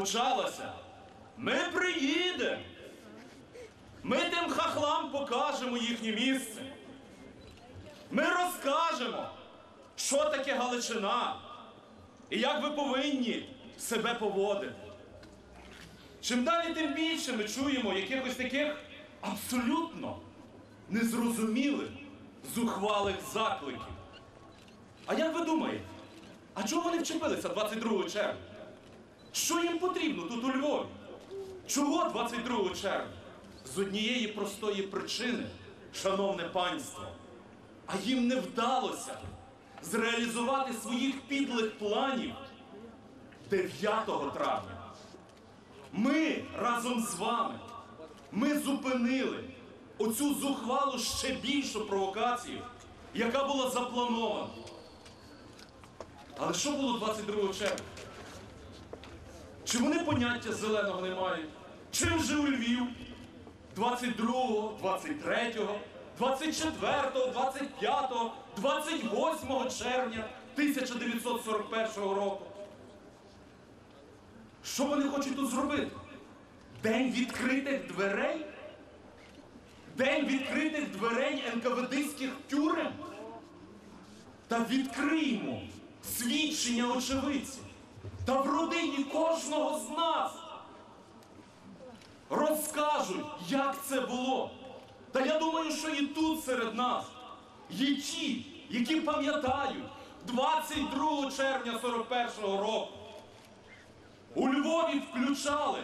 почалася. Ми приїдемо. Ми тим хахлам покажемо їхнє місце. Ми розкажемо, що таке Галичина і як ви повинні себе поводити. Чим далі, тим більше ми чуємо якихось таких абсолютно незрозумілих, зухвалих закликів. А як ви думаєте, а чого вони вчепилися 22 червня? Що їм потрібно тут у Львові? Чого 22 червня? З однієї простої причини, шановне панство, а їм не вдалося зреалізувати своїх підлих планів 9 травня. Ми разом з вами, ми зупинили оцю зухвалу ще більшу провокацію, яка була запланована. Але що було 22 червня? Чи вони поняття зеленого не мають? Чим жив Львів 22, 23, 24, 25, 28 червня 1941 року? Що вони хочуть тут зробити? День відкритих дверей? День відкритих дверей НКВДських тюрем? Та відкриємо свідчення очевидців. Та в родині кожного з нас розкажуть, як це було. Та я думаю, що і тут серед нас є ті, які пам'ятають 22 червня 41-го року. У Львові включали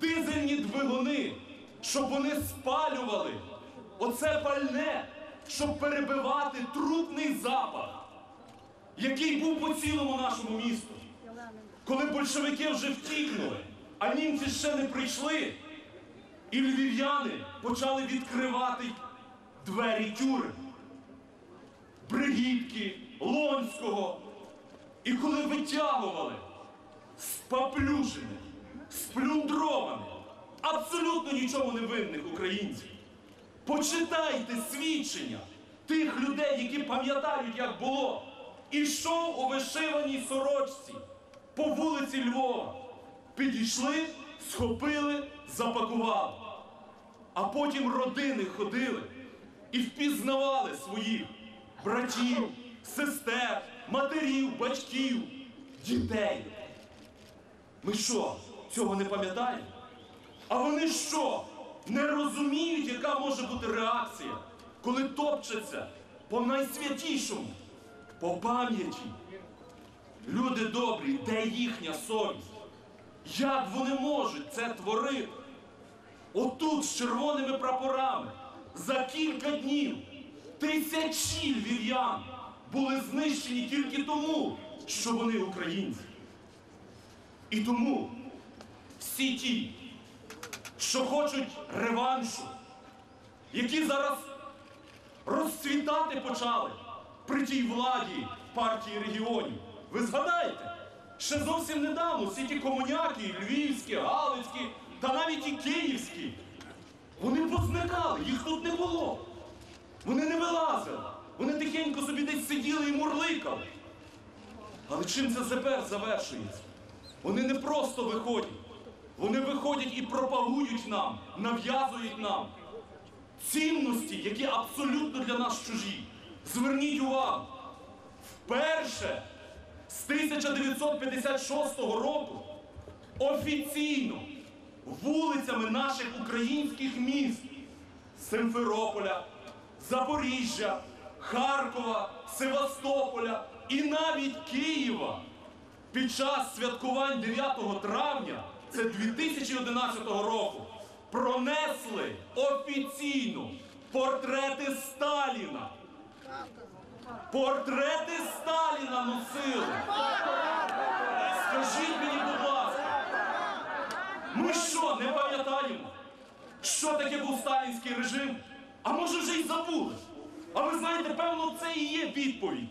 дизельні двигуни, щоб вони спалювали оце пальне, щоб перебивати трупний запах, який був по цілому нашому місту. Коли большевики вже втікнули, а німці ще не прийшли, і львів'яни почали відкривати двері тюрем. Бригітки, Лонського. І коли витягували спаплюжених, сплюндрованих, абсолютно нічому не винних українців. Почитайте свідчення тих людей, які пам'ятають, як було. Ішов у вишиваній сорочці по вулиці Львова. Підійшли, схопили, запакували. А потім родини ходили і впізнавали своїх братів, сестер, матерів, батьків, дітей. Ми що, цього не пам'ятаємо? А вони що? Не розуміють, яка може бути реакція, коли топчаться по найсвятішому, по пам'яті. Люди добрі, де їхня совість? Як вони можуть це творити? Отут з червоними прапорами за кілька днів тисячі львів'ян були знищені тільки тому, що вони українці. І тому всі ті, що хочуть реваншу, які зараз розцвітати почали при тій владі партії регіонів. Ви згадаєте, ще зовсім недавно всі ті комуняки, львівські, галицькі та навіть і київські, вони позникали, їх тут не було. Вони не вилазили, вони тихенько собі десь сиділи і мурликали. Але чим це тепер завершується? Вони не просто виходять, вони виходять і пропагують нам, нав'язують нам цінності, які абсолютно для нас чужі. Зверніть увагу, вперше з 1956 року офіційно вулицями наших українських міст Симферополя, Запоріжжя, Харкова, Севастополя і навіть Києва під час святкувань 9 травня, це 2011 року, пронесли офіційно портрети Сталіна. Портрети Сталіна носили. Скажіть мені, будь ласка, ми що, не пам'ятаємо, що таке був сталінський режим? А може вже й забули? А ви знаєте, певно, це і є відповідь.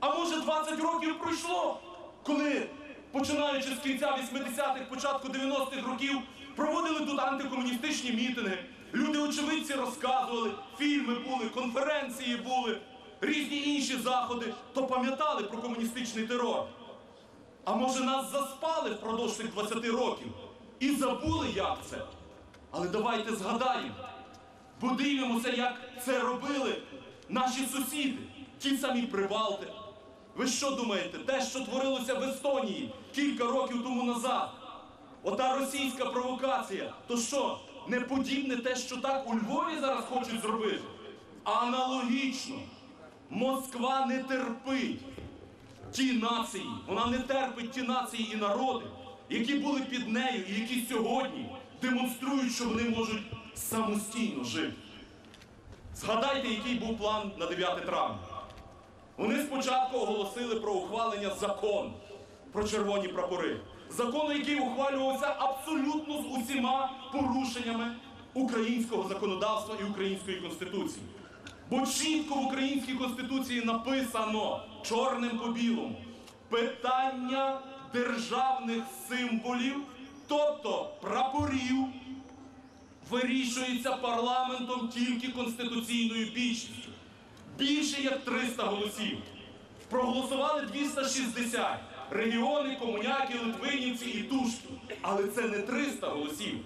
А може 20 років пройшло, коли, починаючи з кінця 80-х, початку 90-х років, проводили тут антикомуністичні мітинги. Люди очевидці розказували, фільми були, конференції були, різні інші заходи, то пам'ятали про комуністичний терор. А може нас заспали впродовж цих 20 років і забули, як це? Але давайте згадаємо, подивимося, як це робили наші сусіди, ті самі Прибалти. Ви що думаєте, те, що творилося в Естонії кілька років тому назад? Ота російська провокація, то що, не подібне те, що так у Львові зараз хочуть зробити? Аналогічно, Москва не терпить ті нації, вона не терпить ті нації і народи, які були під нею і які сьогодні демонструють, що вони можуть самостійно жити. Згадайте, який був план на 9 травня. Вони спочатку оголосили про ухвалення закону про червоні прапори. Закону, який ухвалювався абсолютно з усіма порушеннями українського законодавства і української конституції. Бо чітко в українській конституції написано чорним по білому питання державних символів, тобто прапорів, вирішується парламентом тільки конституційною більшістю. Більше як 300 голосів. Проголосували 260 регіони, комуняки, литвинівці і тушки. Але це не 300 голосів.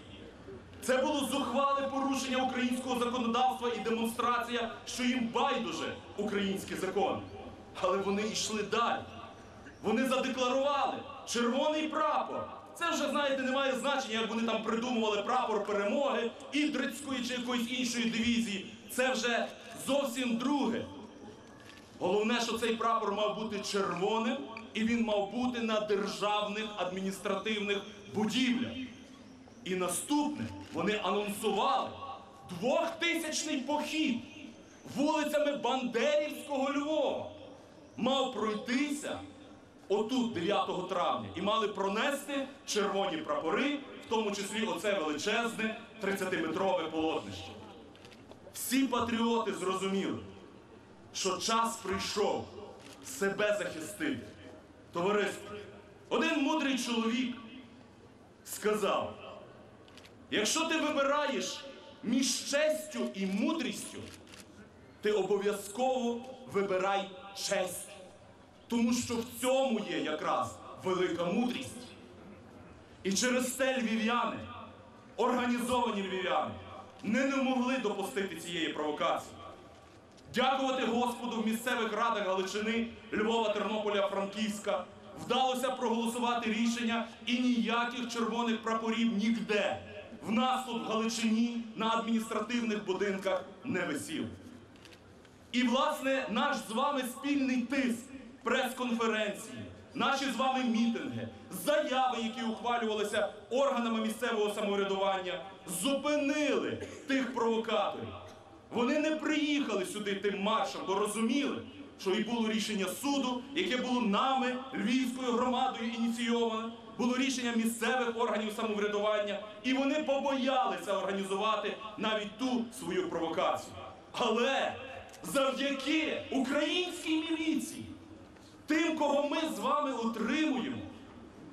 Це було зухвале порушення українського законодавства і демонстрація, що їм байдуже український закон. Але вони йшли далі. Вони задекларували червоний прапор. Це вже, знаєте, не має значення, як вони там придумували прапор перемоги Ідрицької чи якоїсь іншої дивізії. Це вже зовсім друге. Головне, що цей прапор мав бути червоним, і він мав бути на державних адміністративних будівлях. І наступне вони анонсували двохтисячний похід вулицями Бандерівського Львова. Мав пройтися отут 9 травня і мали пронести червоні прапори, в тому числі оце величезне 30-метрове полотнище. Всі патріоти зрозуміли, що час прийшов себе захистити. Товариство, один мудрий чоловік сказав: якщо ти вибираєш між честю і мудрістю, ти обов'язково вибирай честь. Тому що в цьому є якраз велика мудрість. І через те львів'яни, організовані львів'яни, не, не могли допустити цієї провокації. Дякувати Господу в місцевих радах Галичини, Львова, Тернополя, Франківська вдалося проголосувати рішення і ніяких червоних прапорів ніде. В нас тут в Галичині на адміністративних будинках не висів. І, власне, наш з вами спільний тиск, прес-конференції, наші з вами мітинги, заяви, які ухвалювалися органами місцевого самоврядування, зупинили тих провокаторів. Вони не приїхали сюди тим маршем, бо розуміли, що і було рішення суду, яке було нами, львівською громадою ініційоване, було рішення місцевих органів самоврядування, і вони побоялися організувати навіть ту свою провокацію. Але завдяки українській міліції, тим, кого ми з вами утримуємо,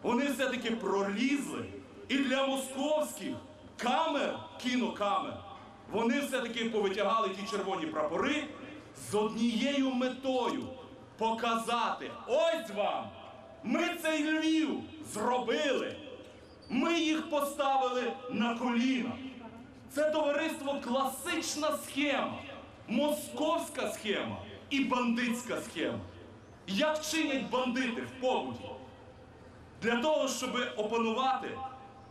вони все-таки пролізли і для московських камер, кінокамер, вони все-таки повитягали ті червоні прапори з однією метою показати: ось вам! Ми цей Львів зробили. Ми їх поставили на коліна. Це товариство класична схема, московська схема і бандитська схема. Як чинять бандити в побуті? Для того, щоб опанувати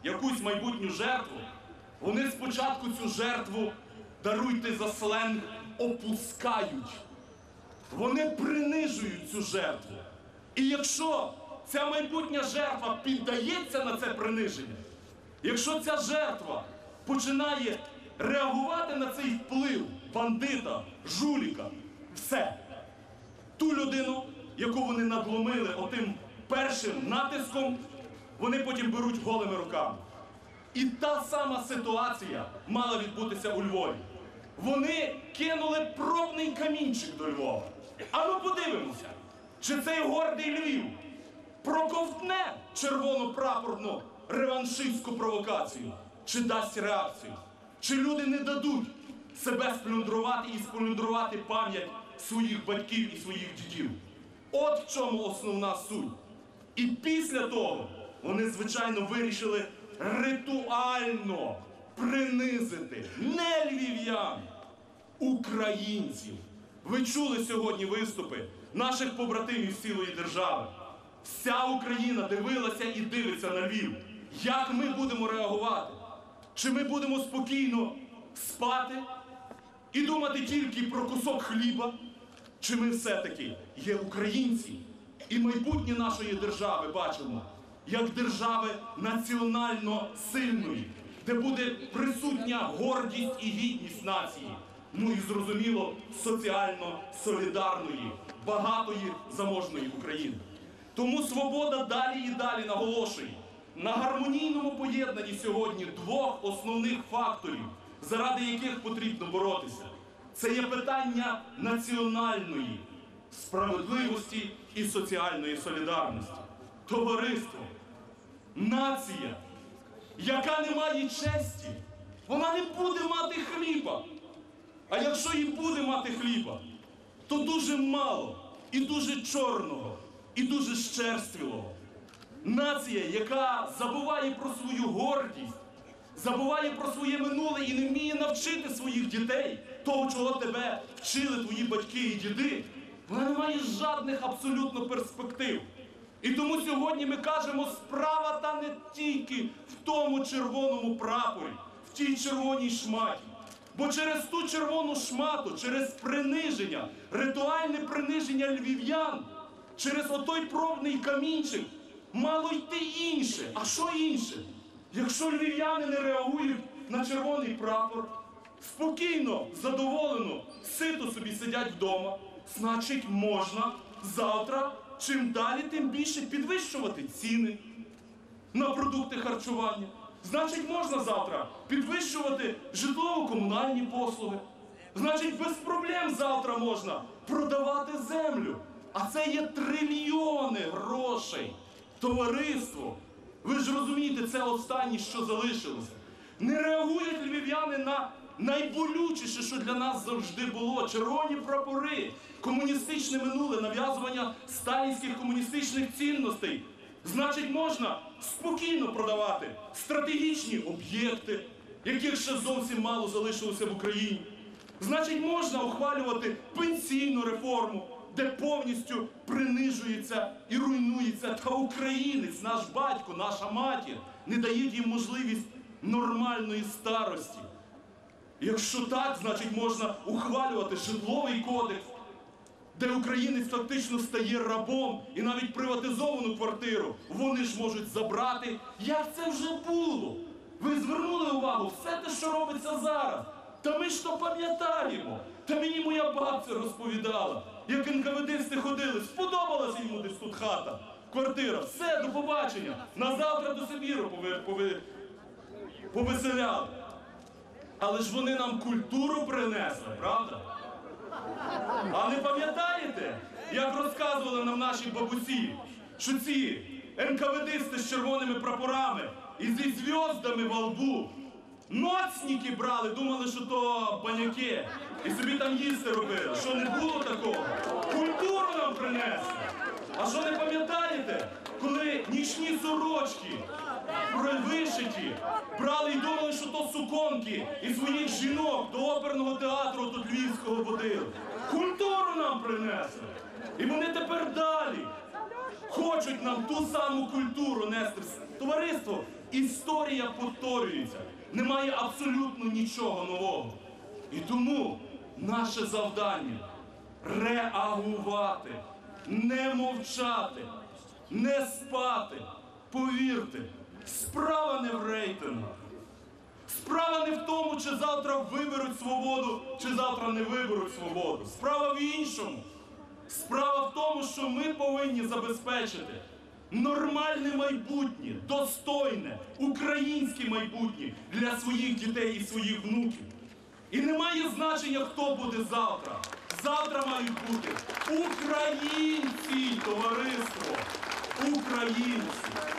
якусь майбутню жертву, вони спочатку цю жертву, даруйте за сленг, опускають. Вони принижують цю жертву. І якщо ця майбутня жертва піддається на це приниження, якщо ця жертва починає реагувати на цей вплив бандита, жуліка, все, ту людину, яку вони надломили отим першим натиском, вони потім беруть голими руками. І та сама ситуація мала відбутися у Львові. Вони кинули пробний камінчик до Львова. А ну подивимося, чи цей гордий Львів проковтне червону прапорну реваншистську провокацію, чи дасть реакцію, чи люди не дадуть себе сплюндрувати і сплюндрувати пам'ять своїх батьків і своїх дідів. От в чому основна суть. І після того вони, звичайно, вирішили ритуально принизити не львів'ян, українців. Ви чули сьогодні виступи наших побратимів з цілої держави. Вся Україна дивилася і дивиться на Львів. Як ми будемо реагувати? Чи ми будемо спокійно спати і думати тільки про кусок хліба? Чи ми все-таки є українці і майбутнє нашої держави бачимо як держави національно сильної, де буде присутня гордість і гідність нації, ну і зрозуміло, соціально солідарної, багатої заможної України. Тому свобода далі і далі наголошує на гармонійному поєднанні сьогодні двох основних факторів, заради яких потрібно боротися. Це є питання національної справедливості і соціальної солідарності. Товариство, нація, яка не має честі, вона не буде мати хліба. А якщо і буде мати хліба, то дуже мало, і дуже чорного, і дуже щерствілого. Нація, яка забуває про свою гордість, забуває про своє минуле і не вміє навчити своїх дітей того, чого тебе вчили твої батьки і діди, вона не має жодних абсолютно перспектив. І тому сьогодні ми кажемо, справа та не тільки в тому червоному прапорі, в тій червоній шматі. Бо через ту червону шмату, через приниження, ритуальне приниження львів'ян, через отой пробний камінчик мало йти інше. А що інше? Якщо львів'яни не реагують на червоний прапор, спокійно, задоволено, сито собі сидять вдома, значить можна завтра чим далі, тим більше підвищувати ціни на продукти харчування. Значить, можна завтра підвищувати житлово-комунальні послуги. Значить, без проблем завтра можна продавати землю. А це є трильйони грошей. Товариство. Ви ж розумієте, це останнє, що залишилося. Не реагують львів'яни на найболючіше, що для нас завжди було: червоні прапори, комуністичне минуле, нав'язування сталінських комуністичних цінностей. Значить, можна спокійно продавати стратегічні об'єкти, яких ще зовсім мало залишилося в Україні. Значить, можна ухвалювати пенсійну реформу, де повністю принижується і руйнується та українець, наш батько, наша матір, не дають їм можливість нормальної старості. Якщо так, значить можна ухвалювати житловий кодекс, де українець фактично стає рабом і навіть приватизовану квартиру вони ж можуть забрати. Як це вже було? Ви звернули увагу, все те, що робиться зараз. Та ми ж то пам'ятаємо. Та мені моя бабця розповідала, як НКВДисти ходили, сподобалася йому десь тут хата, квартира. Все, до побачення. На завтра до Сибіру повеселяли. Але ж вони нам культуру принесли, правда? А не пам'ятаєте, як розказували нам наші бабусі, що ці НКВДисти з червоними прапорами і зі зв'яздами во лбу ноцніки брали, думали, що то баняки, і собі там їсти робили. Що не було такого? Культуру нам принесли. А що не пам'ятаєте, коли нічні сорочки вишиті, брали і думали, що то суконки і своїх жінок до оперного театру тут Львівського водили. Культуру нам принесли. І вони тепер далі хочуть нам ту саму культуру нести. Товариство, історія повторюється. Немає абсолютно нічого нового. І тому наше завдання реагувати, не мовчати, не спати. Повірте, справа не в рейтингах. Справа не в тому, чи завтра виберуть свободу, чи завтра не виберуть свободу. Справа в іншому. Справа в тому, що ми повинні забезпечити нормальне майбутнє, достойне, українське майбутнє для своїх дітей і своїх внуків. І немає значення, хто буде завтра. Завтра мають бути українці, товариство, українці.